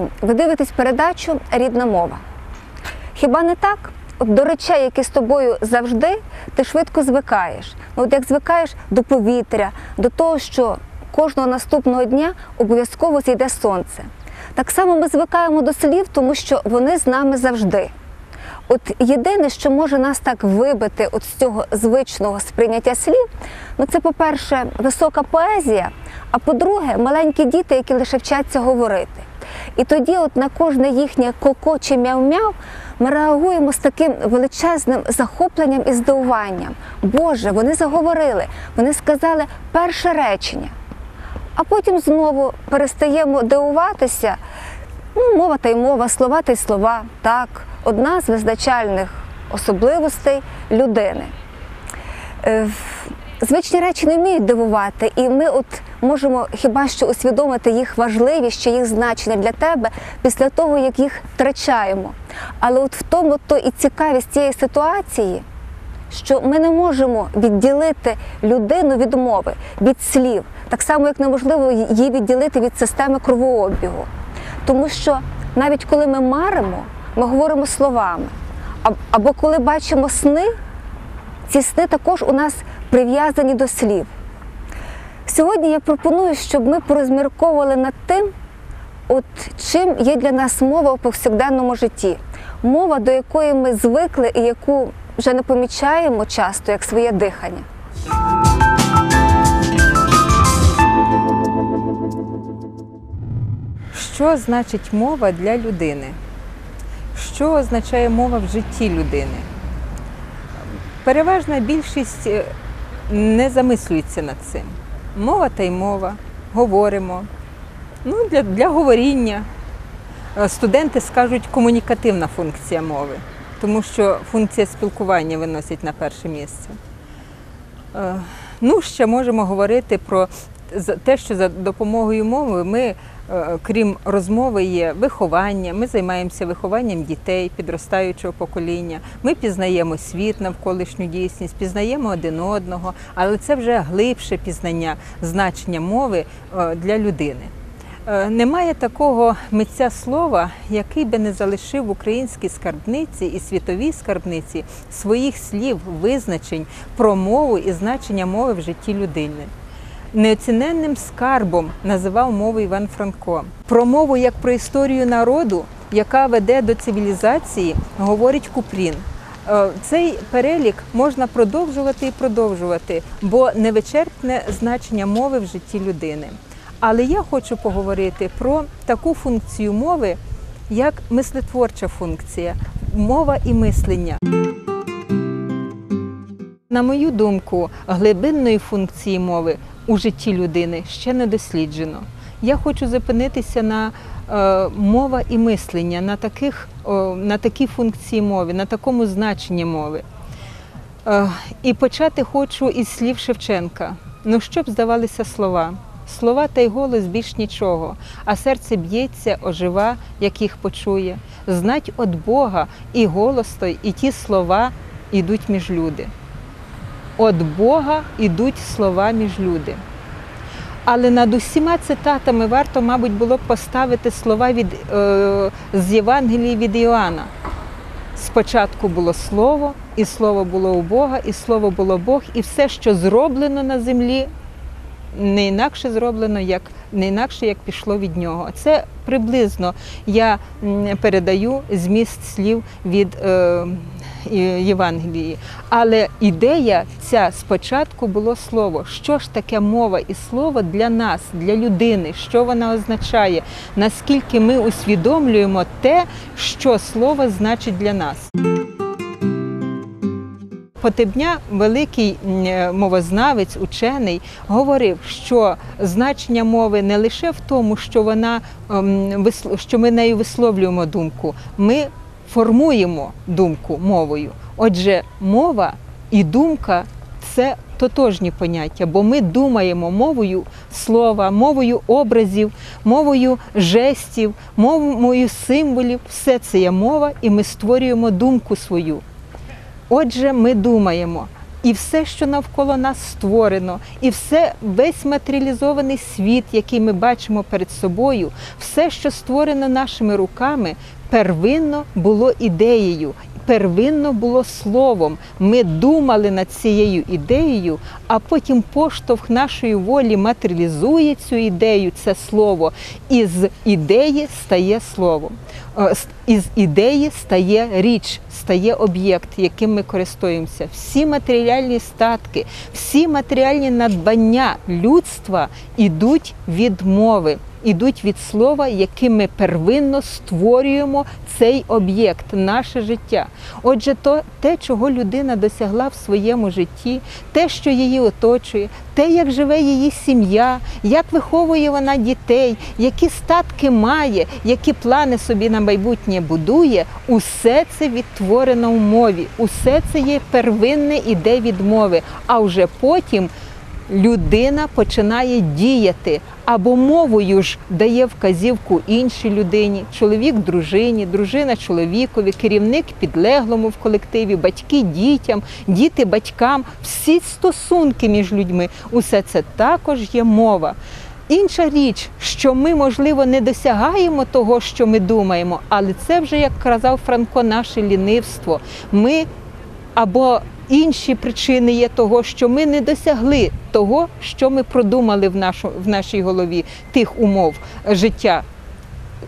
День! Ви дивитесь передачу Рідна мова. Хіба не так? От до речей, які з тобою завжди, ти швидко звикаєш. Ну, От як звикаєш до повітря, до того, що кожного наступного дня обов'язково зійде сонце. Так само ми звикаємо до слів, тому що вони з нами завжди. От єдине, що може нас так вибити от з цього звичного сприйняття слів, ну це, по-перше, висока поезія, а по-друге, маленькі діти, які лише вчаться говорити. І тоді, от на кожне їхнє коко чи мяу-мяу, ми реагуємо з таким величезним захопленням і здивуванням. Боже, вони заговорили, вони сказали перше речення. А потім знову перестаємо дивуватися. Ну, мова та й мова, слова та й слова. Так, одна з визначальних особливостей людини. Е, Звичні речі не вміють дивувати, і ми от можемо хіба що усвідомити їх важливість чи їх значення для тебе після того, як їх втрачаємо. Але от в тому то і цікавість цієї ситуації, що ми не можемо відділити людину від мови, від слів, так само як неможливо її відділити від системи кровообігу. Тому що навіть коли ми маримо, ми говоримо словами. Або коли бачимо сни, ці сни також у нас прив'язані до слів. Сьогодні я пропоную, щоб ми порозмірковували над тим, от чим є для нас мова у повсякденному житті. Мова, до якої ми звикли і яку вже не помічаємо часто як своє дихання. Що значить мова для людини? Що означає мова в житті людини? Переважна більшість е, не замислюється над цим. Мова та й мова, говоримо. Ну, для, для говоріння. Е, Студенти скажуть комунікативна функція мови, тому що функція спілкування виносить на перше місце. Е, Ну, ще можемо говорити про те, що за допомогою мови ми, крім розмови, є виховання. Ми займаємося вихованням дітей, підростаючого покоління. Ми пізнаємо світ, навколишню дійсність, пізнаємо один одного, але це вже глибше пізнання значення мови е, для людини. Е, Немає такого митця слова, який би не залишив в українській скарбниці і світовій скарбниці своїх слів, визначень про мову і значення мови в житті людини. Неоціненним скарбом називав мову Іван Франко. Про мову як про історію народу, яка веде до цивілізації, говорить Купрін. Е, Цей перелік можна продовжувати і продовжувати, бо невичерпне значення мови в житті людини. Але я хочу поговорити про таку функцію мови, як мислетворча функція, мова і мислення. На мою думку, глибинної функції мови у житті людини ще не досліджено. Я хочу зупинитися на е, мова і мислення, на, таких, на такій функції мови, на такому значенні мови. Е, і почати хочу із слів Шевченка. Ну, що б здавалися слова? Слова та й голос більш нічого, а серце б'ється, ожива, як їх почує. Знать от Бога і голос той, і ті слова ідуть між люди. От Бога ідуть слова між люди. Але над усіма цитатами варто, мабуть, було б поставити слова від, е, з Євангелії від Іоанна. Спочатку було слово, і слово було у Бога, і слово було Бог, і все, що зроблено на землі, не інакше зроблено, як не інакше, як пішло від нього. Це приблизно я передаю зміст слів від е, Євангелії. Але ідея ця спочатку було слово. Що ж таке мова і слово для нас, для людини? Що вона означає? Наскільки ми усвідомлюємо те, що слово значить для нас? Потебня, великий е, мовознавець, учений, говорив, що значення мови не лише в тому, що вона ем, що ми нею висловлюємо думку, ми формуємо думку мовою. Отже, мова і думка це тотожні поняття, бо ми думаємо мовою слова, мовою образів, мовою жестів, мовою символів. Все це є мова, і ми створюємо думку свою. Отже, ми думаємо. І все, що навколо нас створено, і все, весь матеріалізований світ, який ми бачимо перед собою, все, що створено нашими руками, первинно було ідеєю, первинно було словом. Ми думали над цією ідеєю, а потім поштовх нашої волі матеріалізує цю ідею, це слово, і з ідеї стає словом. Е, Із ідеї стає річ, стає об'єкт, яким ми користуємося. Всі матеріальні статки, всі матеріальні надбання людства ідуть від мови, ідуть від слова, яким ми первинно створюємо цей об'єкт, наше життя. Отже, то те, чого людина досягла в своєму житті, те, що її оточує, те, як живе її сім'я, як виховує вона дітей, які статки має, які плани собі на майбутнє будує, усе це відтворено в мові, усе це є первинне іде від мови. А вже потім людина починає діяти або мовою ж дає вказівку іншій людині, чоловік дружині, дружина чоловікові, керівник підлеглому в колективі, батьки дітям, діти батькам, всі стосунки між людьми. Усе це також є мова. Інша річ, що ми, можливо, не досягаємо того, що ми думаємо, але це вже, як казав Франко, наше лінивство. Ми або інші причини є того, що ми не досягли того, що ми продумали в, нашу, в нашій голові, тих умов життя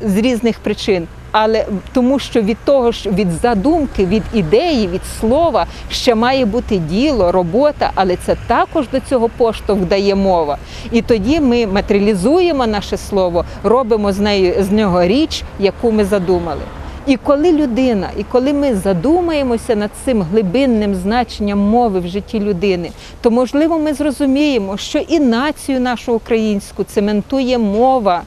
з різних причин. Але тому, що від того ж від задумки, від ідеї, від слова ще має бути діло, робота, але це також до цього поштовх дає мова. І тоді ми матеріалізуємо наше слово, робимо з нею з нього річ, яку ми задумали. І коли людина, і коли ми задумаємося над цим глибинним значенням мови в житті людини, то можливо ми зрозуміємо, що і націю нашу українську цементує мова.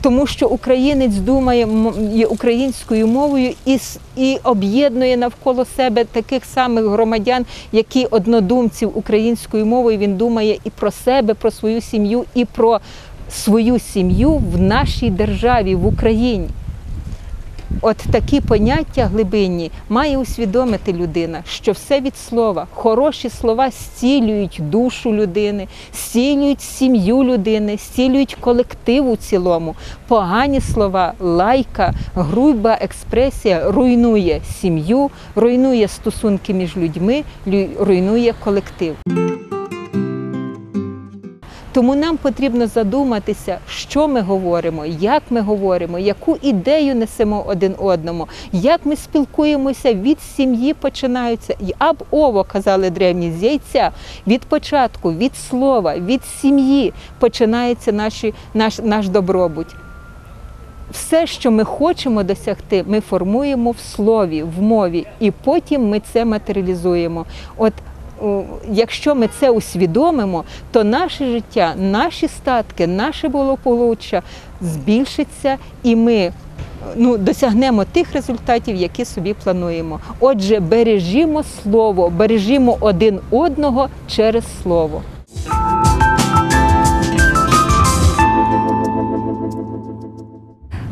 Тому що українець думає українською мовою і, і об'єднує навколо себе таких самих громадян, які однодумців українською мовою. Він думає і про себе, про свою сім'ю, і про свою сім'ю в нашій державі, в Україні. От такі поняття глибинні має усвідомити людина, що все від слова. Хороші слова зцілюють душу людини, зцілюють сім'ю людини, зцілюють колектив у цілому. Погані слова, лайка, груба експресія руйнує сім'ю, руйнує стосунки між людьми, руйнує колектив. Тому нам потрібно задуматися, що ми говоримо, як ми говоримо, яку ідею несемо один одному, як ми спілкуємося від сім'ї починаються. Аб ово казали древні з яйця. Від початку, від слова, від сім'ї починається наші, наш, наш добробут. Все, що ми хочемо досягти, ми формуємо в слові, в мові, і потім ми це матеріалізуємо. От якщо ми це усвідомимо, то наше життя, наші статки, наше благополуччя збільшиться, і ми ну, досягнемо тих результатів, які собі плануємо. Отже, бережімо слово, бережімо один одного через слово.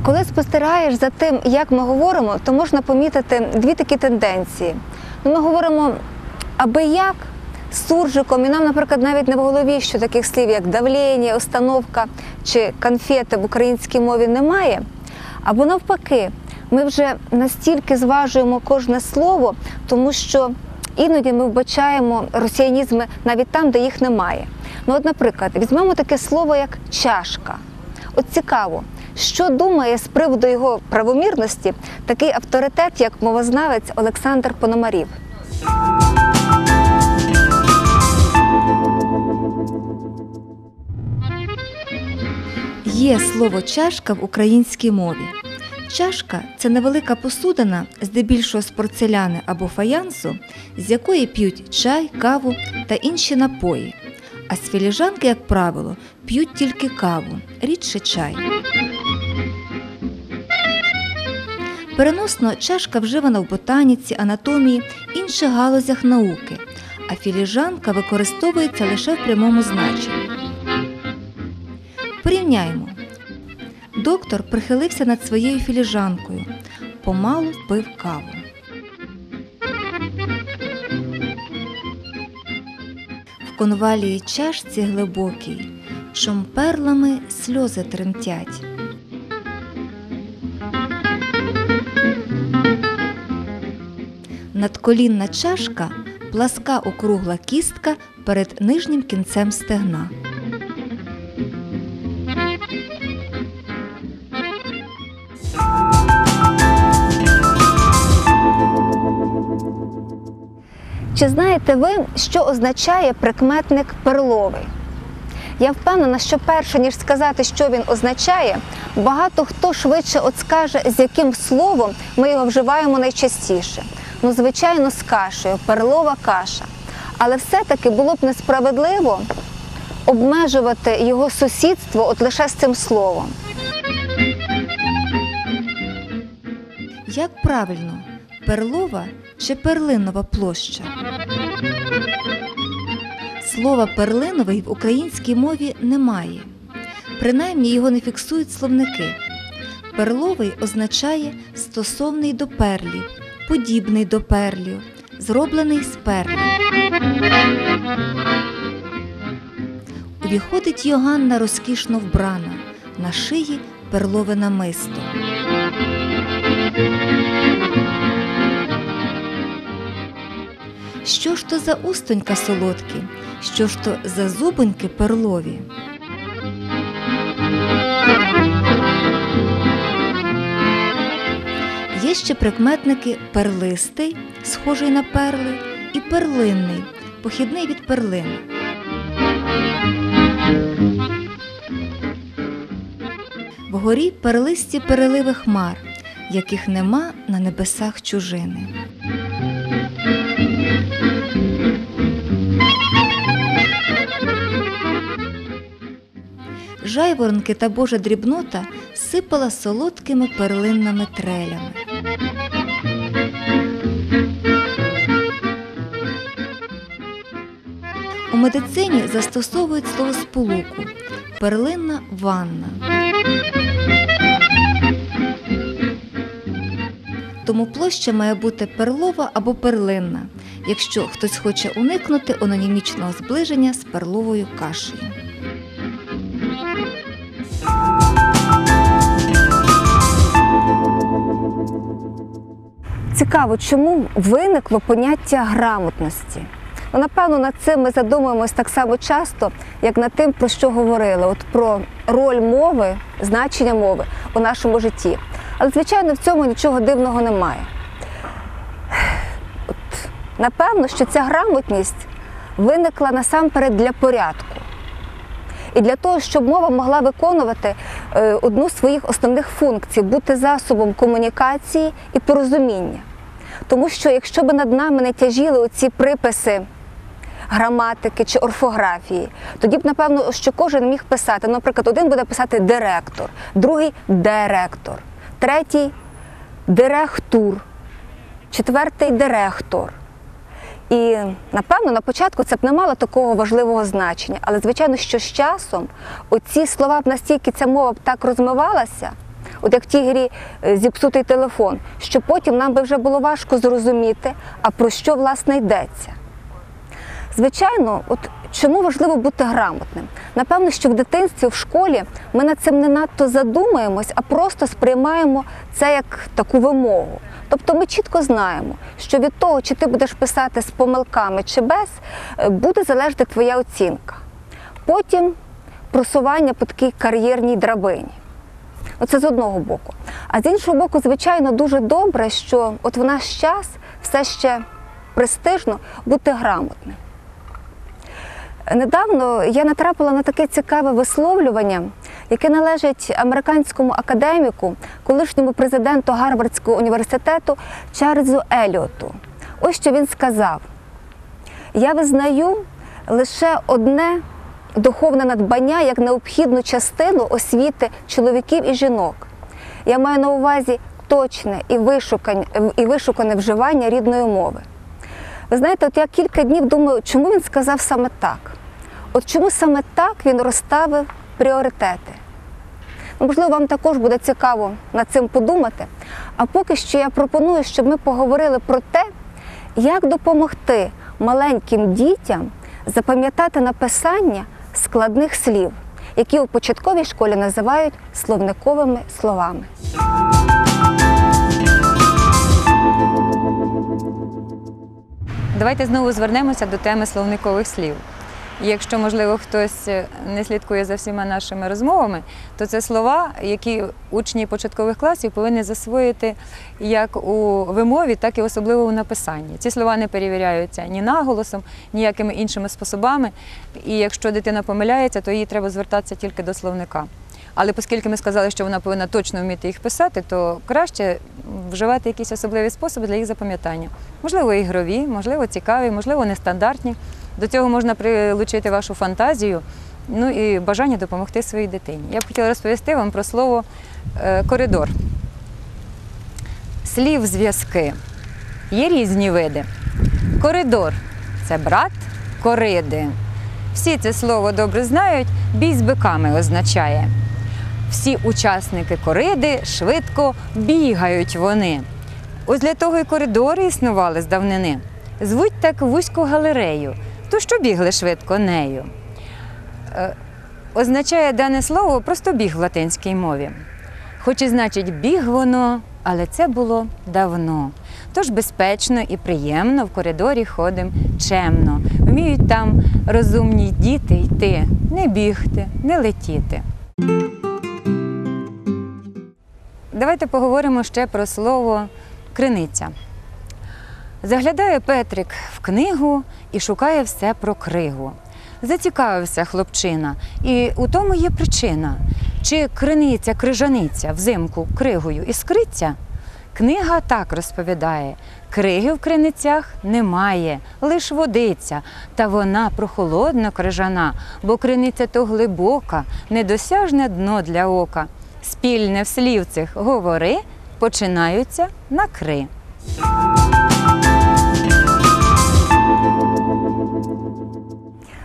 Коли спостерігаєш за тим, як ми говоримо, то можна помітити дві такі тенденції. Ну, ми говоримо аби як суржиком, і нам, наприклад, навіть не в голові, що таких слів, як давлення, установка чи конфети в українській мові немає. Або навпаки, ми вже настільки зважуємо кожне слово, тому що іноді ми вбачаємо росіянізми навіть там, де їх немає. Ну, от, наприклад, візьмемо таке слово, як чашка. От цікаво, що думає з приводу його правомірності такий авторитет, як мовознавець Олександр Пономарів. Є слово чашка в українській мові. Чашка це невелика посудина, здебільшого з порцеляни або фаянсу, з якої п'ють чай, каву та інші напої. А з філіжанки, як правило, п'ють тільки каву, рідше чай. Переносно чашка вживана в ботаніці, анатомії, інших галузях науки, а філіжанка використовується лише в прямому значенні. Порівняємо. Доктор прихилився над своєю філіжанкою, помалу пив каву. в конвалії чашці глибокій, чом перлами сльози тремтять. Надколінна чашка пласка округла кістка перед нижнім кінцем стегна. Чи знаєте ви, що означає прикметник перловий? Я впевнена, що перше, ніж сказати, що він означає, багато хто швидше от скаже, з яким словом ми його вживаємо найчастіше. Ну, звичайно, з кашею, перлова каша. Але все-таки було б несправедливо обмежувати його сусідство от лише з цим словом. Як правильно, перлова чи перлинова площа? Слова перлиновий в українській мові немає. Принаймні його не фіксують словники. Перловий означає стосовний до перлів, подібний до перлів, зроблений з перлів. Увіходить Йоганна розкішно вбрана, на шиї перлове намисто. Що ж то за устонька солодкі, що ж то за зубоньки перлові? Є ще прикметники перлистий, схожий на перли, і перлинний, похідний від перлин. Вгорі перлисті переливи хмар, яких нема на небесах чужини. Жайворонки та божа дрібнота сипала солодкими перлинними трелями. У медицині застосовують словосполуку перлинна ванна. Тому площа має бути перлова або перлинна, якщо хтось хоче уникнути анонімічного зближення з перловою кашею. Цікаво, чому виникло поняття грамотності? Ну, напевно, над цим ми задумуємось так само часто, як над тим, про що говорили, от про роль мови, значення мови у нашому житті. Але, звичайно, в цьому нічого дивного немає. От, напевно, що ця грамотність виникла насамперед для порядку. І для того, щоб мова могла виконувати е, одну з своїх основних функцій бути засобом комунікації і порозуміння. Тому що якщо б над нами не тяжіли оці приписи граматики чи орфографії, тоді б, напевно, що кожен міг писати. Наприклад, один буде писати директор, другий директор, третій директур, четвертий директор. І напевно на початку це б не мало такого важливого значення, але звичайно, що з часом оці слова б настільки ця мова б так розмивалася, от як в тій грі е, зіпсутий телефон, що потім нам би вже було важко зрозуміти, а про що власне йдеться. Звичайно, от чому важливо бути грамотним? Напевно, що в дитинстві, в школі ми над цим не надто задумаємось, а просто сприймаємо це як таку вимогу. Тобто ми чітко знаємо, що від того, чи ти будеш писати з помилками чи без, е, буде залежати твоя оцінка. Потім просування по такій кар'єрній драбині. Оце з одного боку. А з іншого боку, звичайно, дуже добре, що от в наш час все ще престижно бути грамотним. Недавно я натрапила на таке цікаве висловлювання, яке належить американському академіку, колишньому президенту Гарвардського університету Чарльзу Еліоту. Ось що він сказав: я визнаю лише одне духовне надбання як необхідну частину освіти чоловіків і жінок. Я маю на увазі точне і вишукане, і вишукане вживання рідної мови. Ви знаєте, от я кілька днів думаю, чому він сказав саме так? От чому саме так він розставив пріоритети? Ну, можливо, вам також буде цікаво над цим подумати. А поки що я пропоную, щоб ми поговорили про те, як допомогти маленьким дітям запам'ятати написання складних слів, які у початковій школі називають словниковими словами. Давайте знову звернемося до теми словникових слів. Якщо, можливо, хтось е, не слідкує за всіма нашими розмовами, то це слова, які учні початкових класів повинні засвоїти як у вимові, так і особливо у написанні. Ці слова не перевіряються ні наголосом, ніякими іншими способами. І якщо дитина помиляється, то їй треба звертатися тільки до словника. Але оскільки ми сказали, що вона повинна точно вміти їх писати, то краще вживати якісь особливі способи для їх запам'ятання. Можливо, ігрові, можливо, цікаві, можливо, нестандартні. До цього можна прилучити вашу фантазію, ну і бажання допомогти своїй дитині. Я б хотіла розповісти вам про слово е, коридор. Слів зв'язки. Є різні види. Коридор це брат кориди. Всі це слово добре знають, бій з биками означає. Всі учасники кориди швидко бігають вони. Ось для того і коридори існували з давнини. Звуть так вузьку галерею, то що бігли швидко нею. Е, означає дане слово просто біг в латинській мові. Хоч і значить біг воно, але це було давно. Тож безпечно і приємно в коридорі ходим чемно. Вміють там розумні діти йти, не бігти, не летіти. Давайте поговоримо ще про слово криниця. Заглядає Петрик в книгу і шукає все про кригу. Зацікавився хлопчина, і у тому є причина. Чи криниця, крижаниця взимку кригою іскриться? Книга так розповідає: криги в криницях немає, лиш водиця, та вона прохолодна крижана, бо криниця то глибока, недосяжне дно для ока. Спільне в слів цих говори починаються на кри.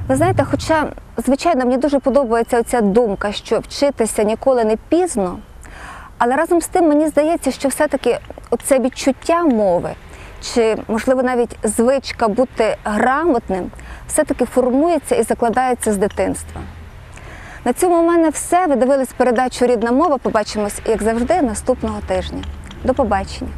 Ви знаєте, хоча, звичайно, мені дуже подобається ця думка, що вчитися ніколи не пізно, але разом з тим мені здається, що все-таки це відчуття мови, чи, можливо, навіть звичка бути грамотним, все-таки формується і закладається з дитинства. На цьому у мене все. Ви дивились передачу Рідна мова. Побачимось, як завжди, наступного тижня. До побачення.